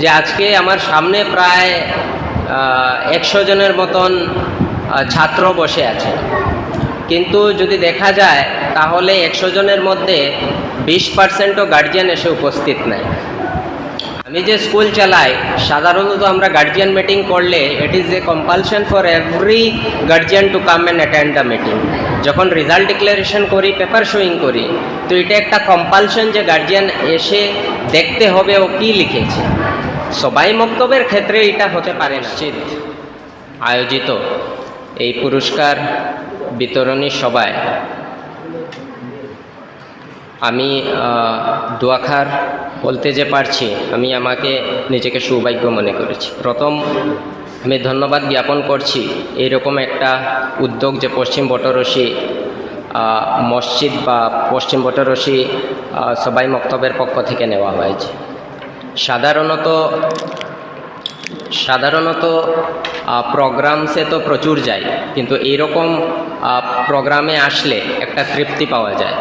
যে আজকে আমার সামনে প্রায় একশো জনের মতন ছাত্র বসে আছে। কিন্তু যদি দেখা যায়, তাহলে একশো জনের মধ্যে বিশ পার্সেন্টও গার্জিয়ান এসে উপস্থিত নাই। আমি যে স্কুল চালাই, সাধারণত আমরা গার্জিয়ান মিটিং করলে it is a compulsion for every guardian to come and attend the meeting যখন রেজাল্ট ডিক্লারেশন করি পেপার শোয়িং করি, তো এটা একটা কম্পালশন যে গার্জিয়ান এসে দেখতে হবে ও কী লিখেছে। সবাই মক্তবের ক্ষেত্রে এটা হতে পারে না। চিত আয়োজিত এই পুরস্কার বিতরণী সভায় আমি দোয়াখার বলতে যে পারছি আমি আমাকে নিজেকে সৌভাগ্য মনে করেছি। প্রথম আমি ধন্যবাদ জ্ঞাপন করছি এইরকম একটা উদ্যোগ যে পশ্চিম বটরসি মসজিদ বা পশ্চিম বটরসি সবাই মক্তবের পক্ষ থেকে নেওয়া হয়েছে। সাধারণত সাধারণত প্রোগ্রামসে তো প্রচুর যায়, কিন্তু এইরকম প্রোগ্রামে আসলে একটা তৃপ্তি পাওয়া যায়।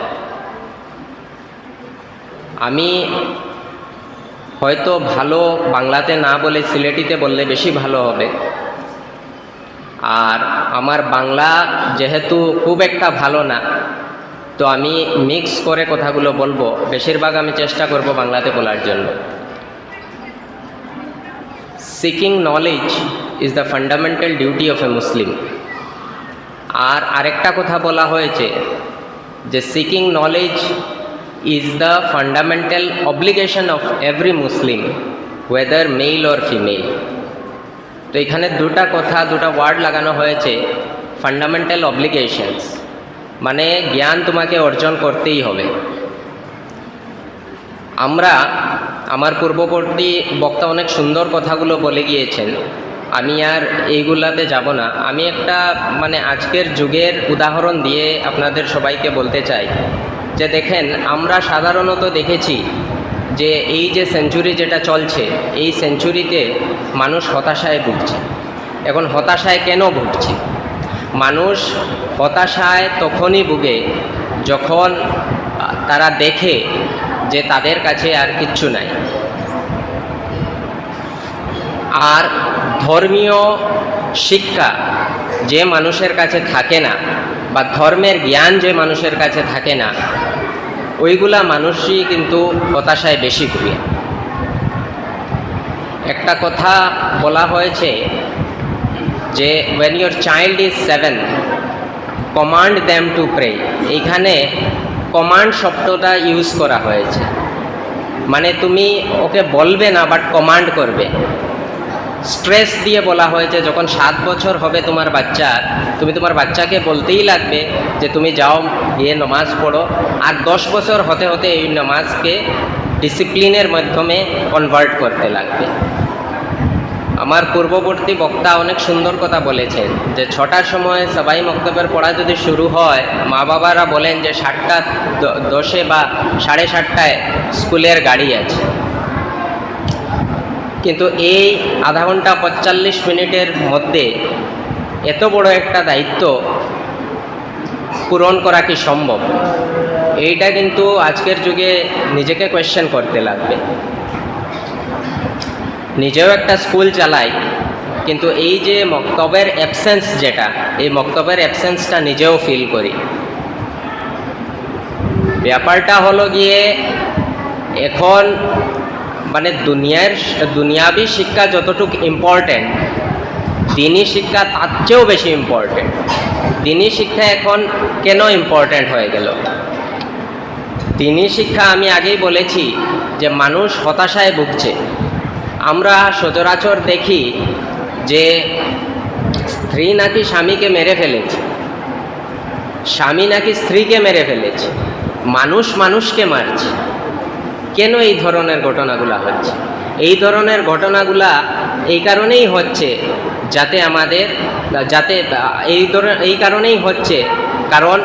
আমি হয়তো ভালো বাংলাতে না বলে সিলেটিতে বললে বেশি ভালো হবে। আর আমার বাংলা যেহেতু খুব একটা ভালো না, তো আমি মিক্স করে কথাগুলো বলব। বেশিরভাগ আমি চেষ্টা করব বাংলাতে বলার জন্য। Seeking knowledge is the fundamental duty of a Muslim আর আরেকটা কথা বলা হয়েছে যে seeking knowledge is the fundamental obligation of every Muslim whether male or female তো এখানে দুটা কথা, দুটা ওয়ার্ড লাগানো হয়েছে ফান্ডামেন্টাল অব্লিগেশনস মানে জ্ঞান তোমাকে অর্জন করতেই হবে। আমরা আমার পূর্ববর্তী বক্তা অনেক সুন্দর কথাগুলো বলে গিয়েছেন। আমি আর এইগুলাতে যাব না। আমি একটা মানে আজকের যুগের উদাহরণ দিয়ে আপনাদের সবাইকে বলতে চাই যে দেখেন, আমরা সাধারণত দেখেছি যে এই যে সেঞ্চুরি যেটা চলছে, এই সেঞ্চুরিতে মানুষ হতাশায় ভুগছে। এখন হতাশায় কেন ভুগছে? মানুষ হতাশায় তখনই ভুগে যখন তারা দেখে যে তাদের কাছে আর কিচ্ছু নাই। আর ধর্মীয় শিক্ষা যে মানুষের কাছে থাকে না বা ধর্মের জ্ঞান যে মানুষের কাছে থাকে না, ওইগুলা মানুষই কিন্তু হতাশায় বেশি ভুগে। একটা কথা বলা হয়েছে যে when your child is seven command them to pray এইখানে কমান্ড শব্দটা ইউজ করা হয়েছে। মানে তুমি ওকে বলবে না বাট কমান্ড করবে। স্ট্রেস দিয়ে বলা হয়েছে, যখন সাত বছর হবে তোমার বাচ্চার তুমি তোমার বাচ্চাকে বলতেই লাগবে যে তুমি যাও, গিয়ে নমাজ পড়ো। আর দশ বছর হতে হতে এই নমাজকে ডিসিপ্লিনের মাধ্যমে কনভার্ট করতে লাগবে। আমার পূর্ববর্তী বক্তা অনেক সুন্দর কথা বলেছেন, যে ছটার সময় সবাই মক্তবের পড়া যদি শুরু হয়, মা বাবারা বলেন যে সাতটা দশে বা সাড়ে সাতটায় স্কুলের গাড়ি আছে। কিন্তু এই আধা ঘণ্টা পঁয়তাল্লিশ মিনিটের মধ্যে এত বড় একটা দায়িত্ব পূরণ করা কি সম্ভব? এইটা কিন্তু আজকের যুগে নিজেকে কোয়েশ্চেন করতে লাগবে। নিজেও একটা স্কুল চালাই, কিন্তু এই যে মক্তবের অ্যাবসেন্স যেটা, এই মক্তবের অ্যাবসেন্সটা নিজেও ফিল করি। ব্যাপারটা হলো গিয়ে, এখন মানে দুনিয়ার, দুনিয়াবি শিক্ষা যতটুকু ইম্পর্ট্যান্ট দিনী শিক্ষা তার চেয়েও বেশি ইম্পর্ট্যান্ট দিনী শিক্ষা এখন কেন ইম্পর্ট্যান্ট হয়ে গেল? দিনী শিক্ষা আমি আগেই বলেছি যে মানুষ হতাশায় ভুগছে। আমরা সচরাচর দেখি যে স্ত্রী নাকি স্বামীকে মেরে ফেলেছে, স্বামী নাকি স্ত্রীকে মেরে ফেলেছে, মানুষ মানুষকে মারছে। কেন এই ধরনের ঘটনাগুলা হচ্ছে? এই ধরনের ঘটনাগুলা এই কারণেই হচ্ছে যাতে আমাদের, যাতে এই ধরনের, এই কারণেই হচ্ছে কারণ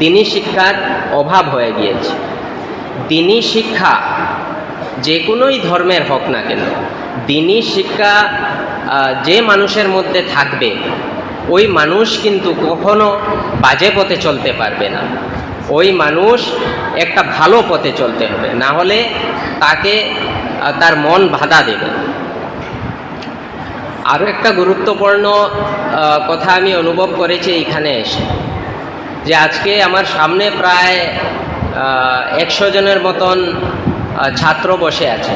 দিনী শিক্ষার অভাব হয়ে গিয়েছে। দিনী শিক্ষা যে কোনোই ধর্মের হোক না কেন দিনী শিক্ষা যে মানুষের মধ্যে থাকবে, ওই মানুষ কিন্তু কখনো বাজে পথে চলতে পারবে না। ওই মানুষ একটা ভালো পথে চলতে হবে, না হলে তাকে তার মন বাধা দেবে। আরও একটা গুরুত্বপূর্ণ কথা আমি অনুভব করেছি এখানে এসে, যে আজকে আমার সামনে প্রায় একশো জনের মতন ছাত্র বসে আছে।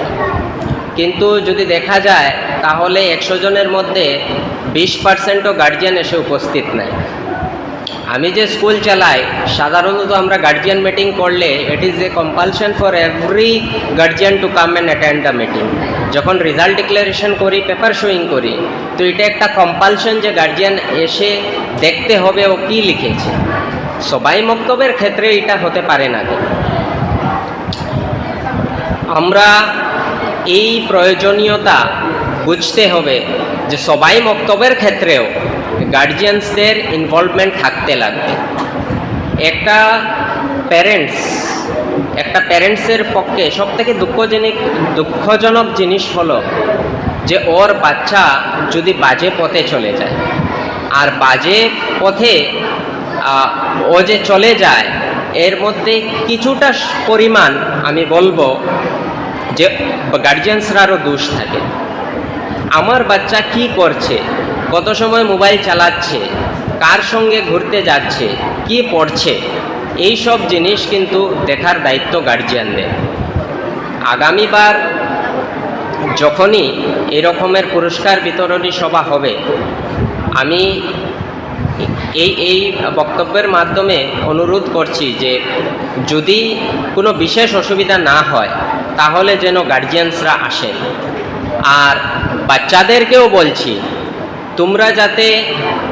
কিন্তু যদি দেখা যায়, তাহলে একশো জনের মধ্যে বিশ পার্সেন্টও গার্জিয়ান এসে উপস্থিত নাই আমি যে স্কুল চালাই, সাধারণত আমরা গার্জিয়ান মিটিং করলে it is a compulsion for every guardian to come and attend the meeting যখন রেজাল্ট ডিক্লারেশন করি পেপার শোয়িং করি, তো এটা একটা কম্পালশন যে গার্জিয়ান এসে দেখতে হবে ও কী লিখেছে। সবাই মক্তবের ক্ষেত্রে এটা হতে পারে না। তো। আমরা এই প্রয়োজনীয়তা বুঝতে হবে যে সবাই মক্তবের ক্ষেত্রেও গার্জিয়ানসদের ইনভলভমেন্ট থাকতে লাগবে। একটা প্যারেন্টস একটা প্যারেন্টসের পক্ষে সব থেকে দুঃখজনক দুঃখজনক জিনিস হলো যে ওর বাচ্চা যদি বাজে পথে চলে যায়, আর বাজে পথে ও যে চলে যায়, এর মধ্যে কিছুটা পরিমাণ আমি বলব যে গার্জিয়ানসরারও দোষ থাকে। আমার বাচ্চা কি করছে? কত সময় মোবাইল চালাচ্ছে? কার সঙ্গে ঘুরতে যাচ্ছে? কি পড়ছে? এই সব জিনিস কিন্তু দেখার দায়িত্ব গার্জিয়ানদের আগামীবার যখনই এরকমের পুরস্কার বিতরণী সভা হবে, আমি এই এই বক্তব্যের মাধ্যমে অনুরোধ করছি যে যদি কোনো বিশেষ অসুবিধা না হয় তাহলে যেন গার্জিয়ানসরা আসেন আর বাচ্চাদেরকেও বলছি, তোমরা যাতে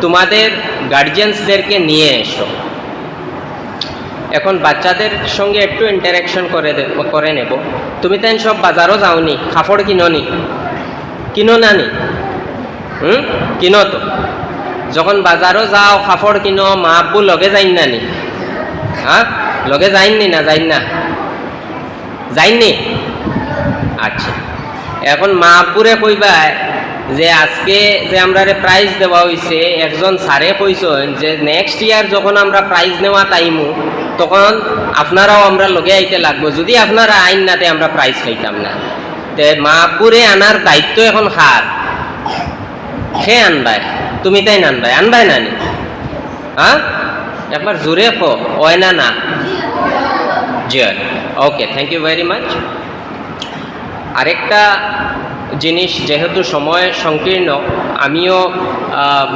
তোমাদের গার্জিয়ানসদেরকে নিয়ে এসো। এখন বাচ্চাদের সঙ্গে একটু ইন্টারাকশন করে করে নেব। তুমি তাই সব বাজারও যাওনি, কাপড় কিনোনি? কিনো নানি হুম? কিনো তো। যখন বাজারও যাও, কাপড় কিনো, মা আব্বু লগে যাইন নানি হ্যাঁ লগে যাইননি না যাইন না যাইননি? আচ্ছা। এখন মা আব্বুরে কইবা যে আজকে যে আমরা প্রাইজ দেওয়া হয়েছে একজন স্যারে কইছেন যে নেক্সট ইয়ার যখন আমরা প্রাইজ নেওয়া টাইমু তখন আপনারাও আমরা লগে আইতে লাগবো। যদি আপনারা আইন নাতে আমরা প্রাইজ পাইতাম না। তে মা আব্বুরে আনার দায়িত্ব এখন খার সে আনবাই তুমি তাই আনবাই আনবাই নানি হ্যাঁ? একবার জোরে কো না না? জি okay thank you very much আরেকটা জিনিস যেহেতু সময় সংকীর্ণ, আমিও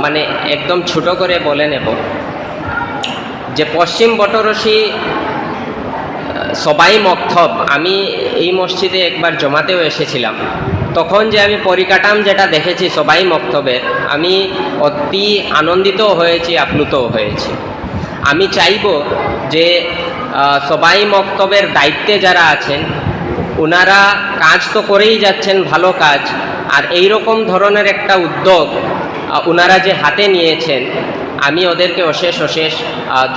মানে একদম ছোট করে বলে নেব। যে পশ্চিম বটরসি সবাই মক্তব, আমি এই মসজিদে একবার জমাতেও এসেছিলাম। তখন যে আমি পরিকাঠাম যেটা দেখেছি সবাই মক্তবের আমি অতি আনন্দিত হয়েছি, আপ্লুতও হয়েছি। আমি চাইব যে সবাই মক্তবের দায়িত্বে যারা আছেন ওনারা কাজ তো করেই যাচ্ছেন, ভালো কাজ। আর এই রকম ধরনের একটা উদ্যোগ ওনারা যে হাতে নিয়েছেন, আমি ওদেরকে অশেষ অশেষ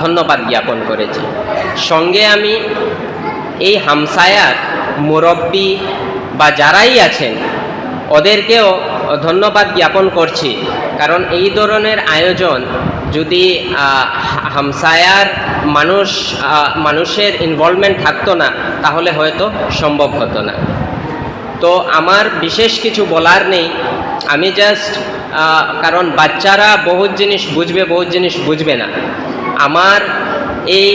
ধন্যবাদ জ্ঞাপন করেছি। সঙ্গে আমি এই হামসায়ার মুরব্বী বা যারাই আছেন, ওদেরকেও ধন্যবাদ জ্ঞাপন করছি। কারণ এই ধরনের আয়োজন যদি হামসায়ার মানুষ মানুষের ইনভলভমেন্ট থাকতো না, তাহলে হয়তো সম্ভব হতো না। তো আমার বিশেষ কিছু বলার নেই। আমি জাস্ট কারণ বাচ্চারা বহুত জিনিস বুঝবে, বহুত জিনিস বুঝবে না। আমার এই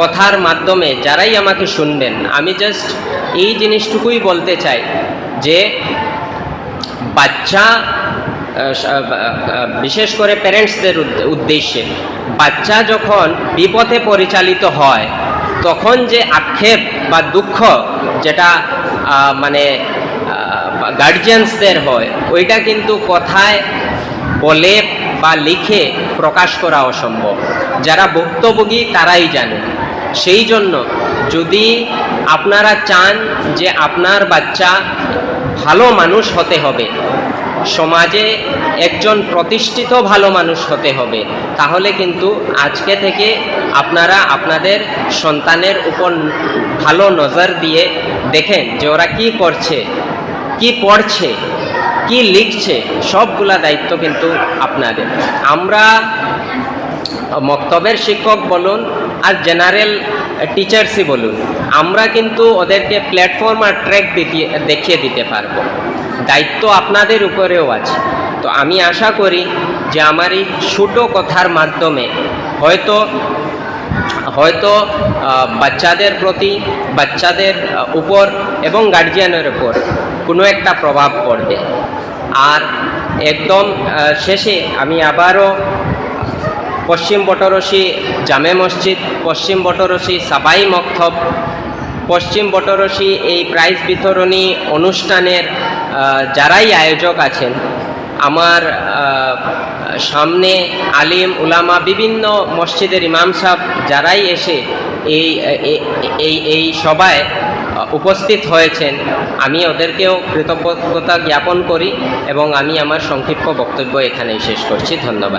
কথার মাধ্যমে যারাই আমাকে শুনবেন, আমি জাস্ট এই জিনিসটুকুই বলতে চাই যে, বাচ্চা বিশেষ করে প্যারেন্টসদের উদ্দেশ্যে। বাচ্চা যখন বিপথে পরিচালিত হয়, তখন যে আক্ষেপ বা দুঃখ যেটা মানে গার্জিয়ানসদের হয়, ওইটা কিন্তু কথায় বলে বা লিখে প্রকাশ করা অসম্ভব। যারা ভুক্তভোগী তারাই জানে। সেই জন্য যদি আপনারা চান যে আপনার বাচ্চা ভালো মানুষ হতে হবে সমাজে একজন প্রতিষ্ঠিত ভালো মানুষ হতে হবে। তাহলে কিন্তু আজকে থেকে আপনারা আপনাদের সন্তানের উপর ভালো নজর দিয়ে দেখেন যে ওরা কি করছে, কি পড়ছে, কি লিখছে, সবগুলা দায়িত্ব কিন্তু আপনাদের। আমরা মক্তবের শিক্ষক বলুন আর জেনারেল টিচার্সই বলুন, আমরা কিন্তু ওদেরকে প্ল্যাটফর্ম আর ট্র্যাক দেখিয়ে দিতে পারব। দায়িত্ব আপনাদের উপরেও আছে। তো আমি আশা করি যে আমার এই ছোটো কথার মাধ্যমে হয়তো হয়তো বাচ্চাদের প্রতি, বাচ্চাদের উপর এবং গার্জিয়ানের উপর কোনো একটা প্রভাব পড়বে। আর একদম শেষে আমি আবারও পশ্চিম বটরসি জামে মসজিদ, পশ্চিম বটরসি সাবাই মক্তব পশ্চিম বটরসি এই প্রাইজ বিতরণী অনুষ্ঠানের যারাই আয়োজক আছেন, আমার সামনে আলিম উলামা বিভিন্ন মসজিদের ইমাম সাহেব যারাই এসে এই এই এই সভায় উপস্থিত হয়েছেন, আমি ওদেরকেও কৃতজ্ঞতা জ্ঞাপন করি এবং আমি আমার সংক্ষিপ্ত বক্তব্য এখানেই শেষ করছি। ধন্যবাদ।